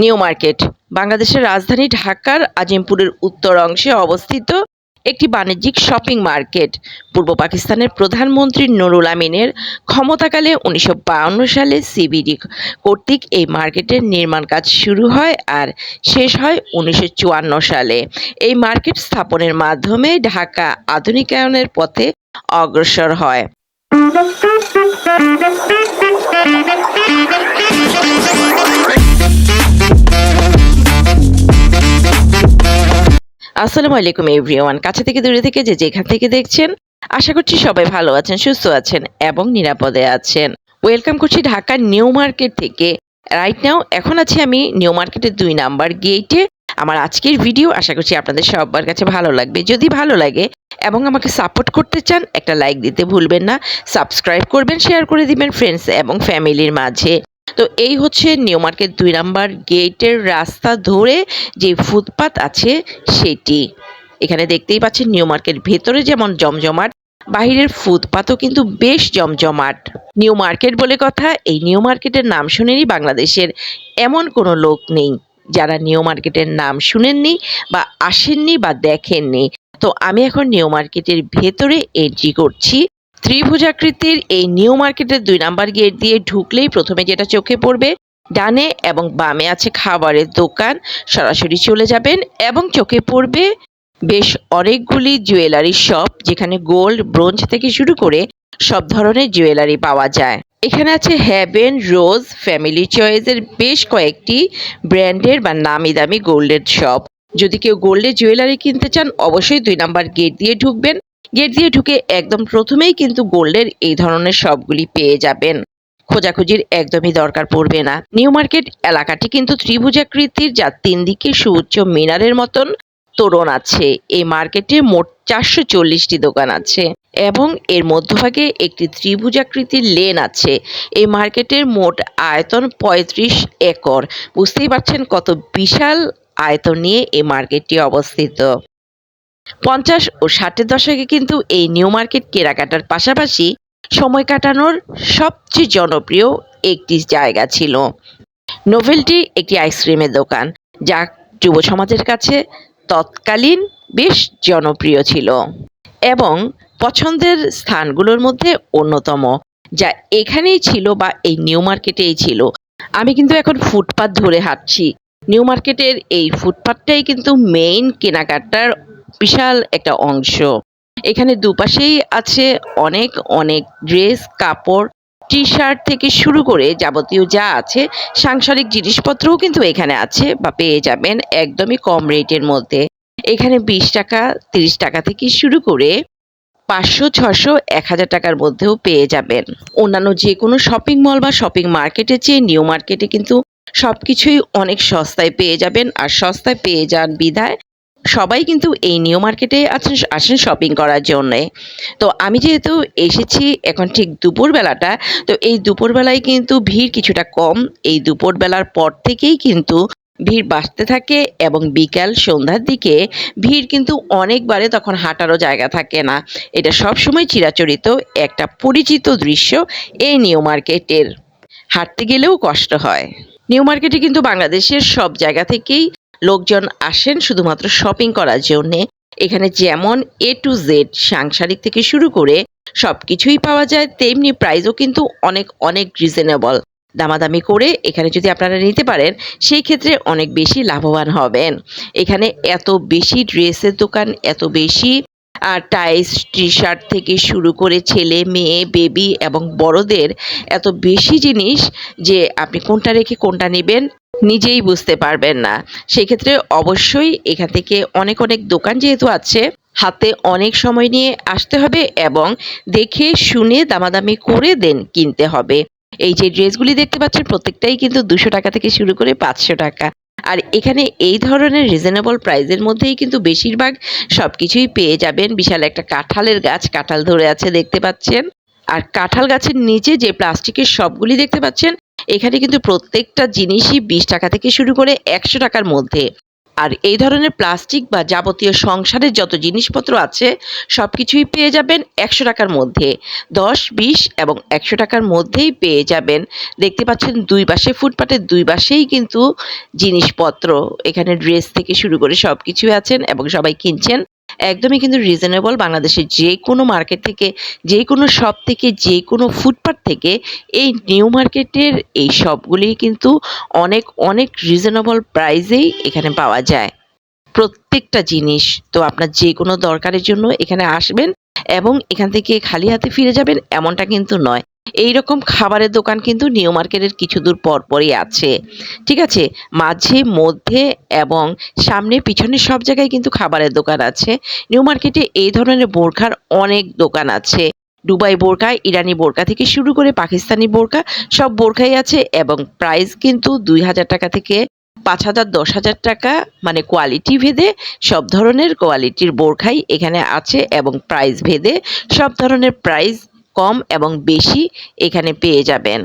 New market. বাংলাদেশের রাজধানী ঢাকার আজিমপুরের উত্তর অংশে অবস্থিত একটি বাণিজ্যিক শপিং মার্কেট। পূর্ব পাকিস্তানের প্রধানমন্ত্রী নুরুল আমিনের ক্ষমতাকালে উনিশশো সালে সিবিডি কর্তৃক এই মার্কেটের নির্মাণ কাজ শুরু হয় আর শেষ হয় উনিশশো চুয়ান্ন সালে। এই মার্কেট স্থাপনের মাধ্যমে ঢাকা আধুনিকায়নের পথে অগ্রসর হয়। আসসালামু আলাইকুম এভরিওয়ান। কাছে থেকে দূরে থেকে যে যেখান থেকে দেখছেন, আশা করছি সবাই ভালো আছেন, সুস্থ আছেন এবং নিরাপদে আছেন। ওয়েলকাম করছি ঢাকার নিউ মার্কেট থেকে। রাইট নাও এখন আছি আমি নিউ মার্কেটের দুই নাম্বার গেটে আমার আজকের ভিডিও আশা করছি আপনাদের সবার কাছে ভালো লাগবে। যদি ভালো লাগে এবং আমাকে সাপোর্ট করতে চান, একটা লাইক দিতে ভুলবেন না। সাবস্ক্রাইব করবেন শেয়ার করে দিবেন ফ্রেন্ডস এবং ফ্যামিলির মাঝে। তো এই হচ্ছে নিউ মার্কেট দুই নাম্বার গেটের রাস্তা ধরে যে ফুটপাত আছে সেটি। এখানে দেখতেই পাচ্ছেন নিউ মার্কেট ভেতরে যেমন জমজমাট, বাহিরের ফুটপাতও কিন্তু বেশ জমজমাট। নিউ মার্কেট বলে কথা, এই নিউ মার্কেটের নাম শুনেনি বাংলাদেশের এমন কোনো লোক নেই যারা নিউ মার্কেটের নাম শুনেননি বা আসেননি বা দেখেননি। তো আমি এখন নিউ মার্কেটের ভেতরে এন্ট্রি করছি। ত্রিভুজাকৃতির এই নিউ মার্কেটের দুই নাম্বার গেট দিয়ে ঢুকলেই প্রথমে যেটা চোখে পড়বে, ডানে এবং বামে আছে খাবারের দোকান, সরাসরি চলে যাবেন এবং চোখে পড়বে বেশ অনেকগুলি জুয়েলারি শপ, যেখানে গোল্ড, ব্রোঞ্জ থেকে শুরু করে সব ধরনের জুয়েলারি পাওয়া যায়। এখানে আছে হ্যাভেন, রোজ, ফ্যামিলি চয়েসের বেশ কয়েকটি ব্র্যান্ডের বা নামি দামি গোল্ডের শপ। যদি কেউ গোল্ডের জুয়েলারি কিনতে চান, অবশ্যই দুই নাম্বার গেট দিয়ে ঢুকবেন। গেট দিয়ে ঢুকে একদম প্রথমেই কিন্তু গোল্ডের এই ধরনের সবগুলি পেয়ে যাবেন। খোঁজাখুঁজির একদমই দরকার পড়বে না। নিউ মার্কেট এলাকাটি কিন্তু ত্রিভুজাকৃতির যা তিন দিকে সুউচ্চ মিনারের মতন তোরণ আছে। এই মার্কেটে মোট চারশো চল্লিশটি দোকান আছে এবং এর মধ্যভাগে একটি ত্রিভুজাকৃতির লেন আছে। এই মার্কেটের মোট আয়তন পঁয়ত্রিশ একর। বুঝতেই পারছেন কত বিশাল আয়তন নিয়ে এই মার্কেটটি অবস্থিত। পঞ্চাশ ও ষাটের দশকে কিন্তু এই নিউ মার্কেট কেনাকাটার পাশাপাশি সময় কাটানোর সবচেয়ে জনপ্রিয় একটি জায়গা ছিল। নোভেলটি একটি আইসক্রিমের দোকান, যা যুব সমাজের কাছে তৎকালীন বেশ জনপ্রিয় ছিল এবং পছন্দের স্থানগুলোর মধ্যে অন্যতম, যা এখানেই ছিল বা এই নিউ মার্কেটেই ছিল। আমি কিন্তু এখন ফুটপাত ধরে হাঁটছি। নিউ মার্কেটের এই ফুটপাতটাই কিন্তু মেইন কেনাকাটার বিশাল একটা অংশ। এখানে দুপাশেই আছে অনেক অনেক ড্রেস, কাপড় টি শার্ট থেকে শুরু করে যাবতীয় যা আছে, সাংসারিক জিনিসপত্রও কিন্তু এখানে আছে বা পেয়ে যাবেন একদমই কম রেটের মধ্যে। এখানে বিশ টাকা, তিরিশ টাকা থেকে শুরু করে পাঁচশো, ছশো, এক হাজার টাকার মধ্যেও পেয়ে যাবেন। অন্যান্য যে কোনো শপিং মল বা শপিং মার্কেটের চেয়ে নিউ মার্কেটে কিন্তু সব কিছুই অনেক সস্তায় পেয়ে যাবেন। আর সস্তায় পেয়ে যান বিধায় সবাই কিন্তু এই নিউ মার্কেটে আছেন, আসেন শপিং করার জন্যে। তো আমি যেহেতু এসেছি এখন ঠিক দুপুরবেলাটা, তো এই দুপুরবেলায় কিন্তু ভিড় কিছুটা কম। এই দুপুরবেলার পর থেকেই কিন্তু ভিড় বাড়তে থাকে এবং বিকাল সন্ধ্যার দিকে ভিড় কিন্তু অনেকবারে তখন হাঁটারও জায়গা থাকে না। এটা সবসময় চিরাচরিত একটা পরিচিত দৃশ্য এই নিউ মার্কেটের হাঁটতে গেলেও কষ্ট হয়। নিউ মার্কেটে কিন্তু বাংলাদেশের সব জায়গা থেকেই লোকজন আসেন শুধুমাত্র শপিং করার জন্যে। এখানে যেমন এ টু জেড সাংসারিক থেকে শুরু করে সব কিছুই পাওয়া যায়, তেমনি প্রাইসও কিন্তু অনেক অনেক রিজনেবল দামাদামি করে এখানে যদি আপনারা নিতে পারেন, সেই ক্ষেত্রে অনেক বেশি লাভবান হবেন। এখানে এত বেশি ড্রেসের দোকান, এত বেশি টাইস টি শার্ট থেকে শুরু করে ছেলে, মেয়ে বেবি এবং বড়দের এত বেশি জিনিস যে আপনি কোনটা রেখে কোনটা নেবেন নিজেই বুঝতে পারবেন না। সেক্ষেত্রে অবশ্যই এখান থেকে অনেক অনেক দোকান যেহেতু আছে, হাতে অনেক সময় নিয়ে আসতে হবে এবং দেখে শুনে দামাদামি করে দেন কিনতে হবে। এই যে ড্রেসগুলি দেখতে পাচ্ছেন, প্রত্যেকটাই কিন্তু দুশো টাকা থেকে শুরু করে পাঁচশো টাকা। আর এখানে এই ধরনের রিজনেবল প্রাইসের মধ্যেই কিন্তু বেশিরভাগ সব কিছুই পেয়ে যাবেন। বিশাল একটা কাঁঠালের গাছ, কাঁঠাল ধরে আছে দেখতে পাচ্ছেন। আর কাঁঠাল গাছের নিচে যে প্লাস্টিকের সবগুলি দেখতে পাচ্ছেন এখানে কিন্তু প্রত্যেকটা জিনিসই বিশ টাকা থেকে শুরু করে একশো টাকার মধ্যে। আর এই ধরনের প্লাস্টিক বা যাবতীয় সংসারের যত জিনিসপত্র আছে সব কিছুই পেয়ে যাবেন একশো টাকার মধ্যে। দশ, বিশ এবং একশো টাকার মধ্যেই পেয়ে যাবেন। দেখতে পাচ্ছেন দুই পাশে ফুটপাতের দুই পাশেই কিন্তু জিনিসপত্র। এখানে ড্রেস থেকে শুরু করে সব কিছুই আছেন এবং সবাই কিনছেন। একদমই কিন্তু রিজনেবল বাংলাদেশের যে কোনো মার্কেট থেকে যে কোনো শপ থেকে যে কোনো ফুটপাথ থেকে এই নিউ মার্কেটের এই শপগুলি কিন্তু অনেক অনেক রিজনেবল প্রাইসেই এখানে পাওয়া যায়। প্রত্যেকটা জিনিস তো আপনার যে কোনো দরকারের জন্য এখানে আসবেন এবং এখান থেকে খালি হাতে ফিরে যাবেন এমনটা কিন্তু নয়। এই রকম খাবারের দোকান কিন্তু নিউ মার্কেটের কিছু দূর পর পরই আছে। ঠিক আছে? মাঝে, মধ্যে এবং সামনে, পিছনে সব জায়গায় কিন্তু খাবারের দোকান আছে। নিউ মার্কেটে এই ধরনের বোরখার অনেক দোকান আছে। দুবাই বোরকা ইরানি বোরকা থেকে শুরু করে পাকিস্তানি বোরকা সব বোরখাই আছে এবং প্রাইস কিন্তু দুই হাজার টাকা থেকে পাঁচ হাজার, দশ হাজার টাকা মানে কোয়ালিটি ভেদে সব ধরনের কোয়ালিটির বোরখাই এখানে আছে এবং প্রাইস ভেদে সব ধরনের প্রাইস কম এবং বেশি এখানে পেয়ে যাবেন।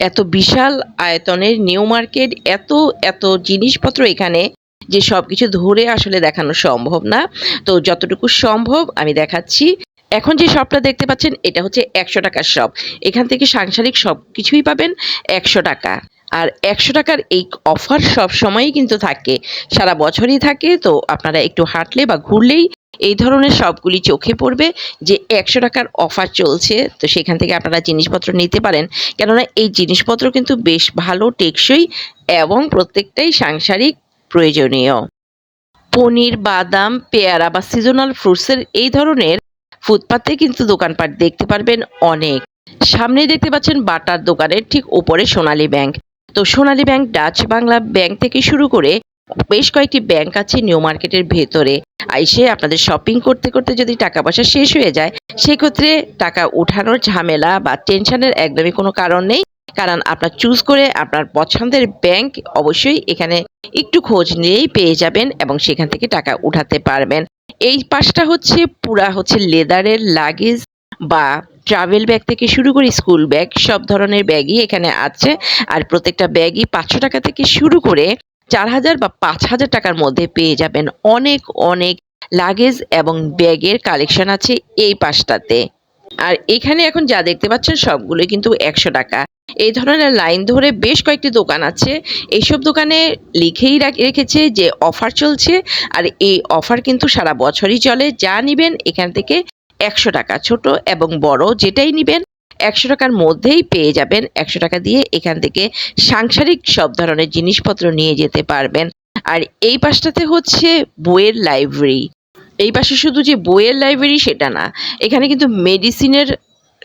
এত বিশাল আয়তনের নিউ মার্কেট, এত এত জিনিসপত্র এখানে যে সব কিছু ধরে আসলে দেখানো সম্ভব না। তো যতটুকু সম্ভব আমি দেখাচ্ছি। এখন যে শপটা দেখতে পাচ্ছেন, এটা হচ্ছে একশো টাকার শপ। এখান থেকে সাংসারিক সব কিছুই পাবেন একশো টাকা। আর একশো টাকার এই অফার সব সময়ই কিন্তু থাকে। সারা বছরই থাকে, তো আপনারা একটু হাঁটলে বা ঘুরলেই এই ধরনের সবগুলি চোখে পড়বে যে একশো টাকার অফার চলছে, তো সেখান থেকে আপনারা জিনিসপত্র নিতে পারেন। কেননা এই জিনিসপত্র কিন্তু বেশ ভালো, টেকসই এবং প্রত্যেকটাই সাংসারিক প্রয়োজনীয়। পনির, বাদাম, পেয়ারা বা সিজনাল ফ্রুটসের এই ধরনের ফুটপাতে কিন্তু দোকানপাট দেখতে পারবেন অনেক। সামনে দেখতে পাচ্ছেন বাটার দোকানের ঠিক উপরে সোনালী ব্যাংক। তো Sonali Bank, Dutch Bangla Bank থেকে শুরু করে বেশ কয়েকটি ব্যাংক আছে নিউ মার্কেটের ভেতরে। আইসে আপনাদের শপিং করতে করতে যদি টাকা পয়সা শেষ হয়ে যায়, সেক্ষেত্রে টাকা উঠানোর ঝামেলা বা টেনশনের একদমই কোনো কারণ নেই। কারণ আপনার চুজ করে আপনার পছন্দের ব্যাংক অবশ্যই এখানে একটু খোঁজ নিয়েই পেয়ে যাবেন এবং সেখান থেকে টাকা উঠাতে পারবেন। এই পাশটা হচ্ছে, পুরা হচ্ছে লেদারের লাগেজ বা ট্রাভেল ব্যাগ থেকে শুরু করে স্কুল ব্যাগ সব ধরনের ব্যাগই এখানে আছে। আর প্রত্যেকটা ব্যাগই পাঁচশো টাকা থেকে শুরু করে চার হাজার বা পাঁচ হাজার টাকার মধ্যে পেয়ে যাবেন অনেক অনেক লাগেজ এবং ব্যাগের কালেকশন আছে এই পাশটাতে আর এখানে এখন যা দেখতে পাচ্ছেন সবগুলো কিন্তু একশো টাকা। এই ধরনের লাইন ধরে বেশ কয়েকটি দোকান আছে। এইসব দোকানে লিখেই রাখ- রেখেছে যে অফার চলছে আর এই অফার কিন্তু সারা বছরই চলে। যা নিবেন এখান থেকে একশো টাকা ছোট এবং বড় যেটাই নিবেন একশো টাকার মধ্যেই পেয়ে যাবেন একশো টাকা দিয়ে এখান থেকে সাংসারিক সব ধরনের জিনিসপত্র নিয়ে যেতে পারবেন। আর এই পাশটাতে হচ্ছে বইয়ের লাইব্রেরি এই পাশে শুধু যে বইয়ের লাইব্রেরি সেটা না, এখানে কিন্তু মেডিসিনের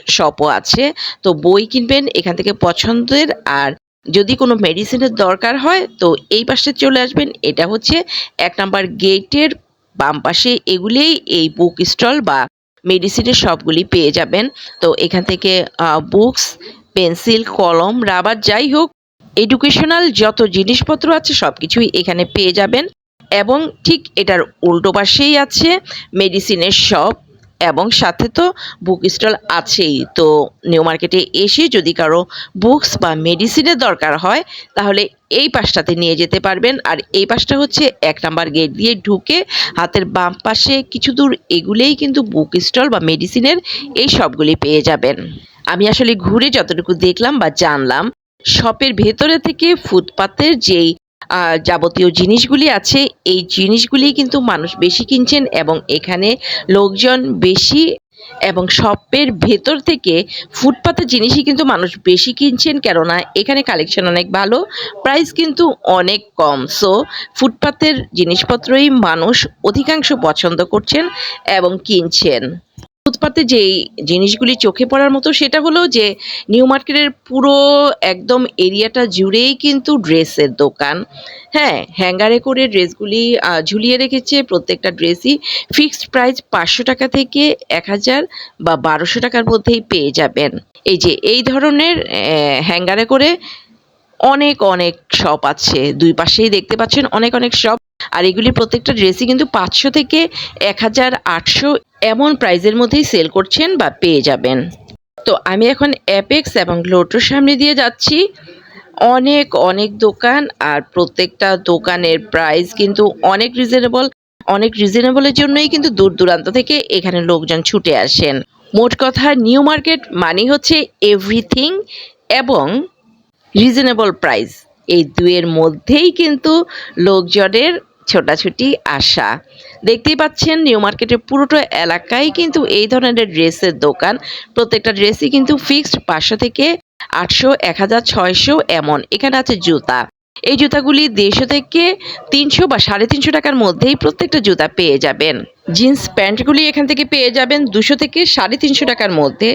শপও আছে। তো বই কিনবেন এখান থেকে পছন্দের, আর যদি কোনো মেডিসিনের দরকার হয়, তো এই পাশে চলে আসবেন। এটা হচ্ছে এক নাম্বার গেটের বাম পাশে এগুলিই এই বুক স্টল বা মেডিসিনের সবগুলি পেয়ে যাবেন। তো এখান থেকে বুকস পেন্সিল কলম রাবার যাই হোক এডুকেশনাল যত জিনিসপত্র আছে সব কিছুই এখানে পেয়ে যাবেন। এবং ঠিক এটার উল্টো পাশেই আছে মেডিসিনের শপ এবং সাথে তো বুক স্টল আছেই। তো নিউ মার্কেটে এসে যদি কারও বুকস বা মেডিসিনের দরকার হয়, তাহলে এই পাশটাতে নিয়ে যেতে পারবেন। আর এই পাশটা হচ্ছে এক নাম্বার গেট দিয়ে ঢুকে হাতের বাম পাশে কিছু দূর এগুলেই কিন্তু বুক স্টল বা মেডিসিনের এই সবগুলি পেয়ে যাবেন। আমি আসলে ঘুরে যতটুকু দেখলাম বা জানলাম শপের ভেতরে থেকে ফুটপাতের যেই যাবতীয় জিনিসগুলি আছে। এই জিনিসগুলি কিন্তু মানুষ বেশি কিনছেন এবং এখানে লোকজন বেশি এবং শপের ভেতর থেকে ফুটপাতের জিনিসই কিন্তু মানুষ বেশি কিনছেন, কেননা এখানে কালেকশন অনেক ভালো প্রাইস কিন্তু অনেক কম। সো ফুটপাতের জিনিসপত্রই মানুষ অধিকাংশ পছন্দ করছেন এবং কিনছেন। ফুটপাতে যেই জিনিসগুলি চোখে পড়ার মতো, সেটা হলো যে নিউ মার্কেটের পুরো একদম এরিয়াটা জুড়েই কিন্তু ড্রেসের দোকান। হ্যাঁ হ্যাঙ্গারে করে ড্রেসগুলি ঝুলিয়ে রেখেছে প্রত্যেকটা ড্রেসই। ফিক্সড প্রাইস পাঁচশো টাকা থেকে এক হাজার বা বারোশো টাকার মধ্যেই পেয়ে যাবেন। এই যে, এই ধরনের হ্যাঙ্গারে করে অনেক অনেক শপ আছে। দুই পাশেই দেখতে পাচ্ছেন অনেক অনেক শপ। আর এগুলির প্রত্যেকটা ড্রেসই কিন্তু পাঁচশো থেকে এক হাজার আটশো এমন প্রাইজের মধ্যেই সেল করছেন বা পেয়ে যাবেন। তো আমি এখন অ্যাপেক্স এবং গ্লোটোর সামনে দিয়ে যাচ্ছি। অনেক অনেক দোকান আর প্রত্যেকটা দোকানের প্রাইস কিন্তু অনেক রিজনেবল অনেক রিজনেবলের জন্যই কিন্তু দূর দূরান্ত থেকে এখানে লোকজন ছুটে আসেন। মোট কথা নিউ মার্কেট মানে হচ্ছে এভরিথিং এবং রিজনেবল প্রাইস এই দুয়ের মধ্যেই কিন্তু লোকজনের ছোটাছুটি আসা দেখতেই পাচ্ছেন নিউ মার্কেটের পুরোটা এলাকায় কিন্তু এই ধরনের ড্রেসের দোকান। প্রত্যেকটা ড্রেসই কিন্তু ফিক্সড পাঁচশো থেকে আটশো, এক হাজার, ছয়শো এমন। এখানে আছে জুতা। এই জুতাগুলি দেড়শো থেকে তিনশো বা সাড়ে তিনশো টাকার মধ্যেই প্রত্যেকটা জুতা পেয়ে যাবেন। জিন্স প্যান্টগুলি এখান থেকে পেয়ে যাবেন দুশো থেকে সাড়ে তিনশো টাকার মধ্যে।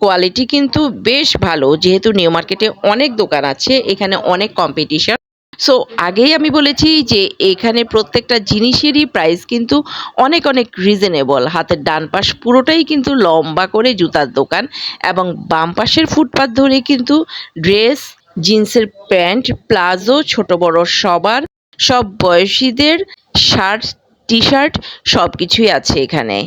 কোয়ালিটি কিন্তু বেশ ভালো, যেহেতু নিউ মার্কেটে অনেক দোকান আছে, এখানে অনেক কম্পিটিশন সো আগেই আমি বলেছি যে এখানে প্রত্যেকটা জিনিসেরই প্রাইস কিন্তু অনেক অনেক রিজনেবল হাতের ডান পাশ পুরোটাই কিন্তু লম্বা করে জুতার দোকান এবং বাম পাশের ফুটপাত ধরে কিন্তু ড্রেস জিন্সের প্যান্ট, প্লাজো, ছোট, বড় সবার, সব বয়সীদের শার্ট টি শার্ট সব কিছুই আছে এখানে।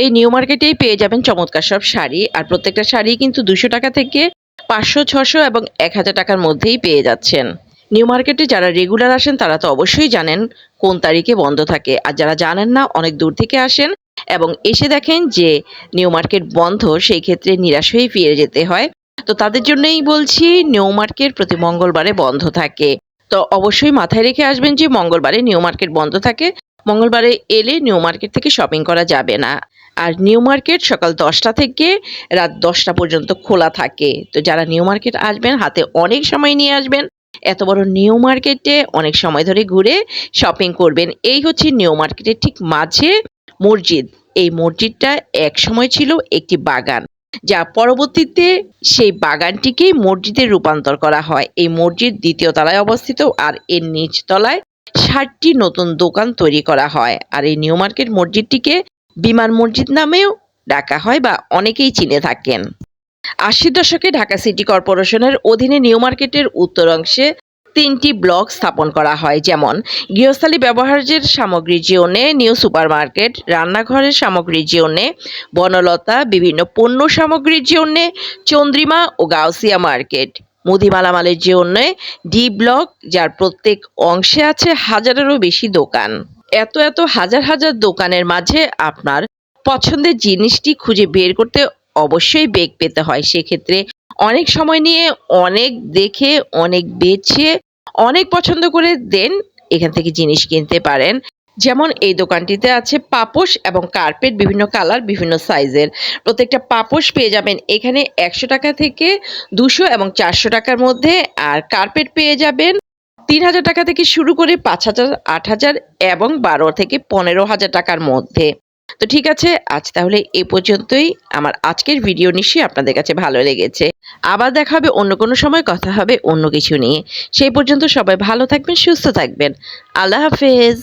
এই নিউ মার্কেটেই পেয়ে যাবেন চমৎকার সব শাড়ি আর প্রত্যেকটা শাড়ি কিন্তু দুশো টাকা থেকে পাঁচশো, ছশো এবং এক হাজার টাকার মধ্যেই পেয়ে যাচ্ছেন। নিউ মার্কেটে যারা রেগুলার আসেন, তারা তো অবশ্যই জানেন কোন তারিখে বন্ধ থাকে। আর যারা জানেন না, অনেক দূর থেকে আসেন এবং এসে দেখেন যে নিউ মার্কেট বন্ধ, সেই ক্ষেত্রে নিরাশ হয়ে ফিরে যেতে হয়। তো তাদের জন্যই বলছি, নিউ মার্কেট প্রতি মঙ্গলবারে বন্ধ থাকে। তো অবশ্যই মাথায় রেখে আসবেন যে মঙ্গলবারে নিউ মার্কেট বন্ধ থাকে। মঙ্গলবারে এলে নিউ মার্কেট থেকে শপিং করা যাবে না। আর নিউ মার্কেট সকাল দশটা থেকে রাত দশটা পর্যন্ত খোলা থাকে। তো যারা নিউ মার্কেট আসবেন, হাতে অনেক সময় নিয়ে আসবেন। এত বড় নিউ মার্কেটে অনেক সময় ধরে ঘুরে শপিং করবেন। এই হচ্ছে নিউ মার্কেটের ঠিক মাঝে মসজিদ। এই মসজিদটা এক সময় ছিল একটি বাগান, যা পরবর্তীতে সেই বাগানটিকেই মসজিদে রূপান্তর করা হয়। এই মসজিদ দ্বিতীয় তলায় অবস্থিত আর এর নিচ তলায় ষাটটি নতুন দোকান তৈরি করা হয়। আর এই নিউ মার্কেট মসজিদটিকে বিমান মসজিদ নামেও ডাকা হয় বা অনেকেই চিনে থাকেন। আশির দশকে ঢাকা সিটি কর্পোরেশনের অধীনে নিউ মার্কেটের উত্তর অংশে তিনটি ব্লক স্থাপন করা হয়, যেমন গৃহস্থালী ব্যবহার্যের সামগ্রীর জন্যে নিউ সুপার মার্কেট রান্নাঘরের সামগ্রীর জন্যে বনলতা, বিভিন্ন পণ্য সামগ্রীর জন্যে চন্দ্রিমা ও গাউসিয়া মার্কেট। মুদি মালামালের জন্য ডি ব্লক, যার প্রত্যেক অংশে আছে হাজারেরও বেশি দোকান। এত এত হাজার হাজার দোকানের মাঝে আপনার পছন্দের জিনিসটি খুঁজে বের করতে অবশ্যই বেগ পেতে হয়। সেক্ষেত্রে অনেক সময় নিয়ে অনেক দেখে, অনেক বেছে, অনেক পছন্দ করে দেন এখান থেকে জিনিস কিনতে পারেন। যেমন এই দোকানটিতে আছে পাপোশ এবং কার্পেট বিভিন্ন কালার, বিভিন্ন সাইজের। প্রত্যেকটা পাপোশ পেয়ে যাবেন এখানে একশো টাকা থেকে দুশো এবং চারশো টাকার মধ্যে। আর কার্পেট পেয়ে যাবেন তিন হাজার টাকা থেকে শুরু করে পাঁচ হাজার, আট হাজার এবং বারো থেকে পনেরো হাজার টাকার মধ্যে। তো ঠিক আছে, আজ তাহলে এ পর্যন্তই। আমার আজকের ভিডিও নিশ্চয়ই আপনাদের কাছে ভালো লেগেছে। আবার দেখা হবে, অন্য কোনো সময় কথা হবে অন্য কিছু নিয়ে। সেই পর্যন্ত সবাই ভালো থাকবেন, সুস্থ থাকবেন। আল্লাহ হাফেজ।